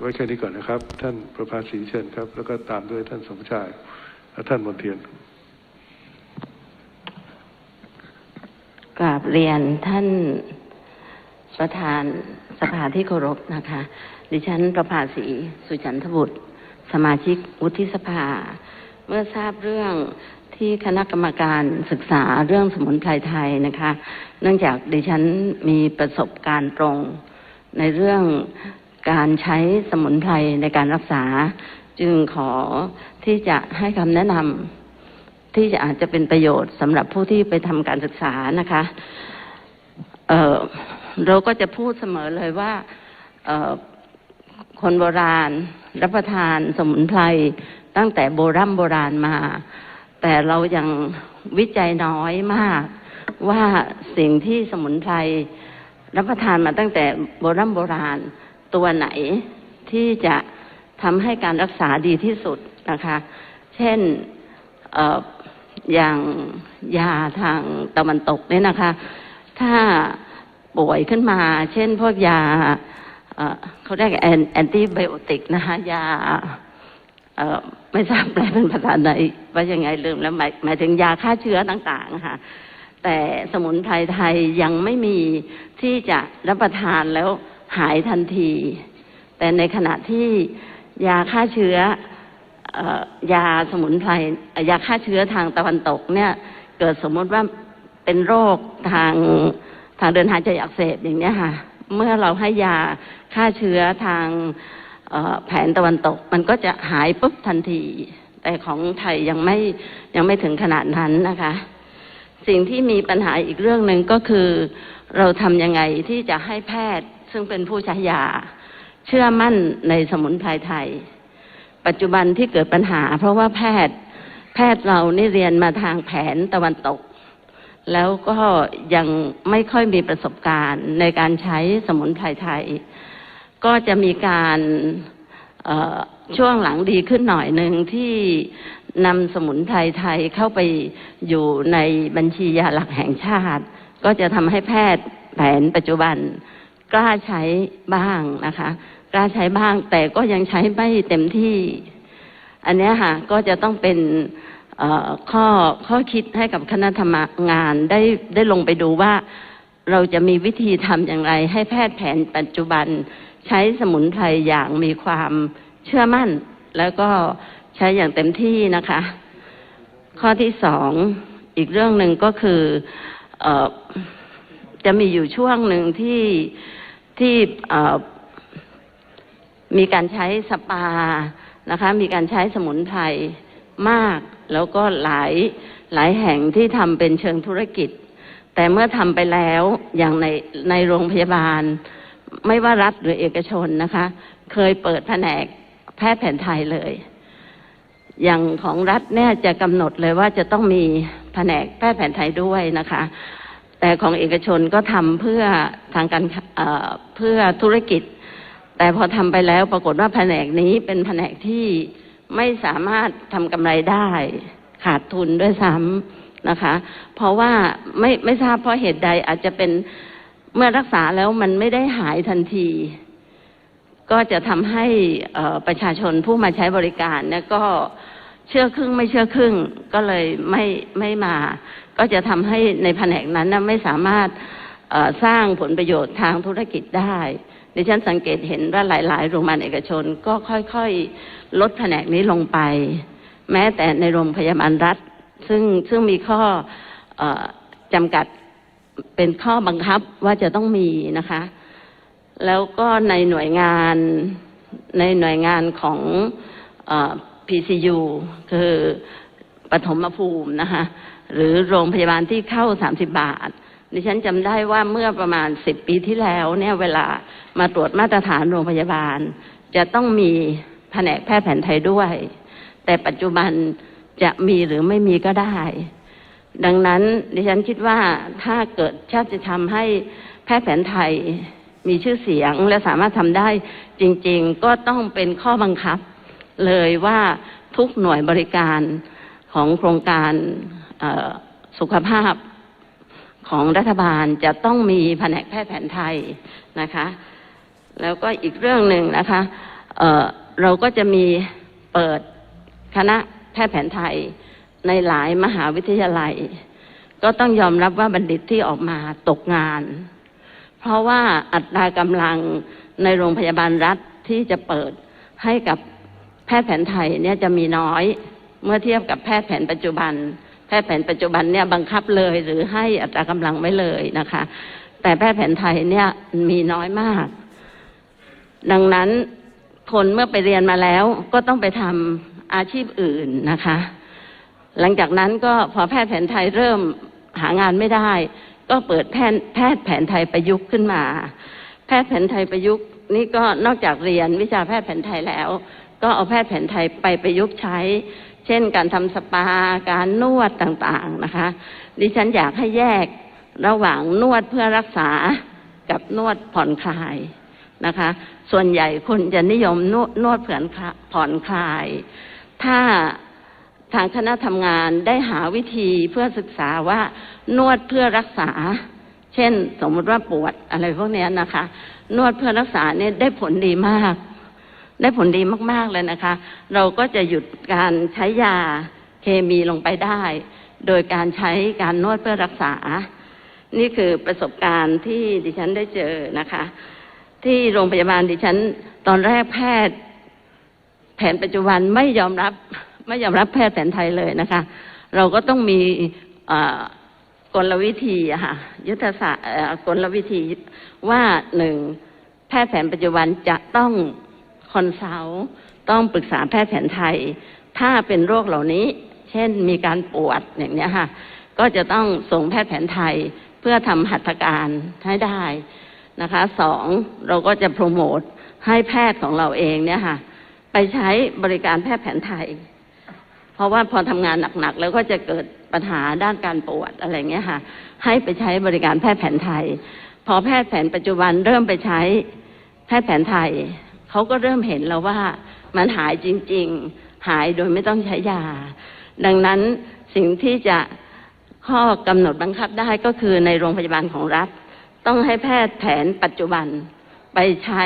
ไว้แค่นี้ก่อนนะครับ ท่านประภาสีเชิญครับ แล้วก็ตามด้วยท่านสมชายและท่านมนเทียนกราบเรียนท่านประธานสภาที่เคารพนะคะ ดิฉันประภาสีสุจันทบุตร สมาชิกวุฒิสภา เมื่อทราบเรื่องที่คณะกรรมการศึกษาเรื่องสมุนไพรไทยนะคะ เนื่องจากดิฉันมีประสบการณ์ตรงในเรื่อง การใช้สมุนไพรในการรักษา จึงขอที่จะให้คำแนะนำที่จะอาจจะเป็นประโยชน์สำหรับผู้ที่ไปทำการศึกษานะคะเเราก็จะพูดเสมอเลยว่าคนโบราณรับประทานสมุนไพรตั้งแต่โบรโบราณมา แต่เรายังวิจัยน้อยมาก ว่าสิ่งที่สมุนไพรรับประทานมาตั้งแต่โบรโบราณ ตัวไหนที่จะทำให้การรักษาดีที่สุดนะคะ เช่นออย่างยาทางตะวันตกเนี่ยนะคะ ถ้าป่วยขึ้นมา เช่นพวกยาเเขาเรียกแอนแอนติไบโอติกนะคะยาไม่ทราบแปลเป็นภาษาไหนว่ายังไงลืมแล้วหมายหมายถึงยาฆ่าเชื้อต่างๆค่ะ แต่สมุนไพรไทยยังไม่มีที่จะรับประทานแล้ว หายทันที แต่ในขณะที่ยาฆ่าเชื้ออ่อยาสมุนไพรยาฆ่าเชื้อทางตะวันตกเนี่ย เกิดสมมติว่าเป็นโรคทางทางเดินหายใจอักเสบอย่างนี้ค่ะ เมื่อเราให้ยาฆ่าเชื้อทางแผนตะวันตก มันก็จะหายปุ๊บทันที แต่ของไทยยังไม่ยังไม่ถึงขนาดนั้นนะคะ สิ่งที่มีปัญหาอีกเรื่องหนึ่งก็คือ เราทำยังไงที่จะให้แพทย์ ซึ่งเป็นผู้ใช้ยา เชื่อมั่นในสมุนไพรไทย ปัจจุบันที่เกิดปัญหา เพราะว่าแพทย์แพทย์เรานี่เรียนมาทางแผนตะวันตก แล้วก็ยังไม่ค่อยมีประสบการณ์ในการใช้สมุนไพรไทย ก็จะมีการช่วงหลังดีขึ้นหน่อยหนึ่งที่นำสมุนไพรไทยเข้าไปอยู่ในบัญชียาหลักแห่งชาติ ก็จะทำให้แพทย์แผนปัจจุบัน กล้าใช้บ้างนะคะ กล้าใช้บ้างแต่ก็ยังใช้ไม่เต็มที่ อันนี้ค่ะก็จะต้องเป็นข้อข้อคิดให้กับคณะทำงานได้ได้ลงไปดูว่าเราจะมีวิธีทำอย่างไร ให้แพทย์แผนปัจจุบันใช้สมุนไพรอย่างมีความเชื่อมั่น แล้วก็ใช้อย่างเต็มที่นะคะ ข้อที่สองอีกเรื่องหนึ่งก็คืออจะมีอยู่ช่วงหนึ่งที่ ที่มีการใช้สปานะคะ มีการใช้สมุนไพรมาก แล้วก็หลายหลายแห่งที่ทำเป็นเชิงธุรกิจ แต่เมื่อทำไปแล้วอย่างในในโรงพยาบาล ไม่ว่ารัฐหรือเอกชนนะคะ เคยเปิดแผนกแพทย์แผนไทยเลย อย่างของรัฐเนี่ยจะกำหนดเลยว่าจะต้องมีแผนกแพทย์แผนไทยด้วยนะคะ แต่ของเอกชนก็ทำเพื่อทางการเพื่อธุรกิจ แต่พอทำไปแล้วปรากฏว่าแผนกนี้เป็นแผนกที่ไม่สามารถทำกำไรได้ขาดทุนด้วยซ้ำนะคะ เพราะว่าไม่ไม่ทราบเพราะเหตุใดอาจจะเป็นเมื่อรักษาแล้วมันไม่ได้หายทันที ก็จะทำให้ประชาชนผู้มาใช้บริการเนี่ยก็ เชื่อครึ่งไม่เชื่อครึ่งก็เลยไม่ไม่มา ก็จะทำให้ในแผนกนั้นนะไม่สามารถสร้างผลประโยชน์ทางธุรกิจได้ดิฉันสังเกตเห็นว่าหลาย ๆ โรงพยาบาลเอกชน ก็ค่อย ๆ ลดแผนกนี้ลงไป แม้แต่ในโรงพยาบาลรัฐ ซึ่งซึ่งมีข้ออจำกัดเป็นข้อบังคับว่าจะต้องมีนะคะ แล้วก็ในหน่วยงานในหน่วยงานของอ PCU คือปฐมภูมินะคะหรือโรงพยาบาลที่เข้า 30 บาท ดิฉันจำได้ว่าเมื่อประมาณ 10 ปีที่แล้วเนี่ยเวลามาตรวจมาตรฐานโรงพยาบาล จะต้องมีแผนกแพทย์แผนไทยด้วย แต่ปัจจุบันจะมีหรือไม่มีก็ได้ ดังนั้นดิฉันคิดว่าถ้าเกิดชาติจะทำให้แพทย์แผนไทยมีชื่อเสียงและสามารถทำได้จริง ๆ ก็ต้องเป็นข้อบังคับ เลยว่าทุกหน่วยบริการของโครงการสุขภาพของรัฐบาลจะต้องมีแผนกแพทย์แผนไทยนะคะ แล้วก็อีกเรื่องหนึ่งนะคะเเราก็จะมีเปิดคณะแพทย์แผนไทยในหลายมหาวิทยาลัย ก็ต้องยอมรับว่าบัณฑิตที่ออกมาตกงาน เพราะว่าอัตรากำลังในโรงพยาบาลรัฐที่จะเปิดให้กับ ทย์แผนไทยเนี่ยจะมีน้อย เมื่อเทียบกับแพทย์แผนปัจจุบัน แพทย์แผนปัจจุบันเนี่ยบังคับเลยหรือให้อัตรากำลังไว้เลยนะคะ แต่แพทย์แผนไทยเนี่ยมีน้อยมาก ดังนั้นคนเมื่อไปเรียนมาแล้วก็ต้องไปทำอาชีพอื่นนะคะ หลังจากนั้นก็พอแพทย์แผนไทยเริ่มหางานไม่ได้ ก็เปิดแพทย์แพทย์แผนไทยประยุกต์ขึ้นมา แพทย์แผนไทยประยุกต์นี่ก็นอกจากเรียนวิชาแพทย์แผนไทยแล้ว ก็เอาแพทย์แผนไทยไปประยุกต์ใช้ เช่นการทำสปาการนวดต่างๆนะคะ ดิฉันอยากให้แยกระหว่างนวดเพื่อรักษากับนวดผ่อนคลายนะคะ ส่วนใหญ่คนจะนิยมนวดนวดเพื่อนผ่อนคลาย ถ้าทางคณะทำงานได้หาวิธีเพื่อศึกษาว่านวดเพื่อรักษา เช่น สมมติว่าปวดอะไรพวกนี้นะคะ นวดเพื่อรักษาเนี่ยได้ผลดีมาก ได้ผลดีมากๆเลยนะคะ เราก็จะหยุดการใช้ยาเคมีลงไปได้ โดยการใช้การนวดเพื่อรักษา นี่คือประสบการณ์ที่ดิฉันได้เจอนะคะ ที่โรงพยาบาลดิฉัน ตอนแรกแพทย์ แผนปัจจุบันไม่ยอมรับไม่ยอมรับแพทย์แผนไทยเลยนะคะ เราก็ต้องมีกลวิธีค่ะยุทธศาสตร์กลวิธีว่าหนึ่งแพทย์แผนปัจจุบันจะต้อง คอนซัลท์ต้องปรึกษาแพทย์แผนไทย ถ้าเป็นโรคเหล่านี้ เช่นมีการปวดอย่างนี้ค่ะ ก็จะต้องส่งแพทย์แผนไทยเพื่อทำหัตถการให้ได้นะคะสองเราก็จะโปรโมทให้แพทย์ของเราเองเนี่ยค่ะ ไปใช้บริการแพทย์แผนไทย เพราะว่าพอทำงานหนักๆ แล้วก็จะเกิดปัญหาด้านการปวดอะไรเงี้ยค่ะ ให้ไปใช้บริการแพทย์แผนไทย พอแพทย์แผนปัจจุบันเริ่มไปใช้แพทย์แผนไทย เขาก็เริ่มเห็นแล้วว่ามันหายจริง ๆ หายโดยไม่ต้องใช้ยา ดังนั้นสิ่งที่จะข้อกำหนดบังคับได้ก็คือในโรงพยาบาลของรัฐ ต้องให้แพทย์แผนปัจจุบันไปใช้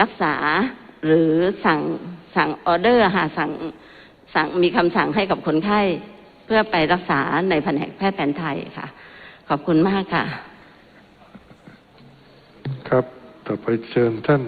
รักษาหรือสั่งสั่งออเดอร์หาสั่งสั่งมีคำสั่งให้กับคนไข้ เพื่อไปรักษาในแผนกแพทย์แผนไทยค่ะ ขอบคุณมากค่ะ ต่อไปเชิญท่าน